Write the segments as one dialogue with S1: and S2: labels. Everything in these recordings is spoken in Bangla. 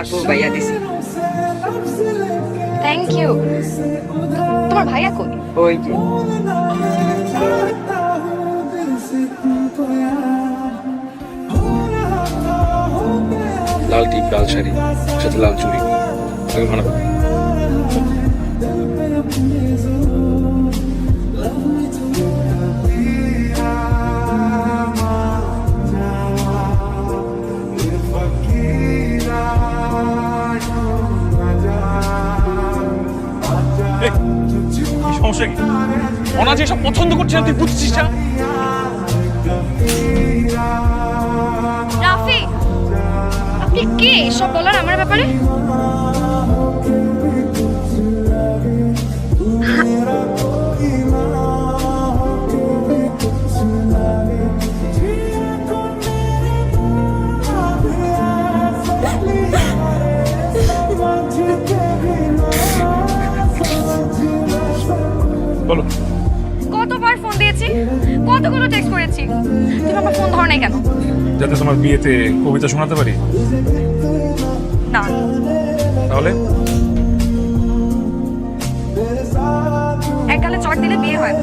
S1: আপু ভাইয়া দিছি।
S2: থ্যাংক ইউ তোমার ভাইয়া কই?
S1: ওই যে।
S3: লাল টিপ লাল শাড়ি সাথে লাল চুড়ি। ভালো।
S4: সমস্যা কি? অনাজ এসব পছন্দ করছে না, তুই বুঝছিস না?
S2: রাফি আপনি কে? এসব বলার আমার ব্যাপারে?
S4: বলো।
S2: কতবার ফোন দিয়েছি? কতগুলো টেক্সট করেছি? তুমি আমার ফোন ধরো নাই কেন?
S4: যাতে তোমার বিয়েতে কবিতা শোনাতে পারি।
S2: না।
S4: তাহলে?
S2: এক গালে চট দিলে বিয়ে হয়।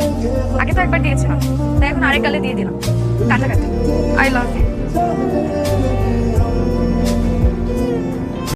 S2: আগে তো একবার দিয়েছিলাম। তাই এখন আরেক গালে দিয়ে দিলাম। কাটাকাটি আই লাভ ইউ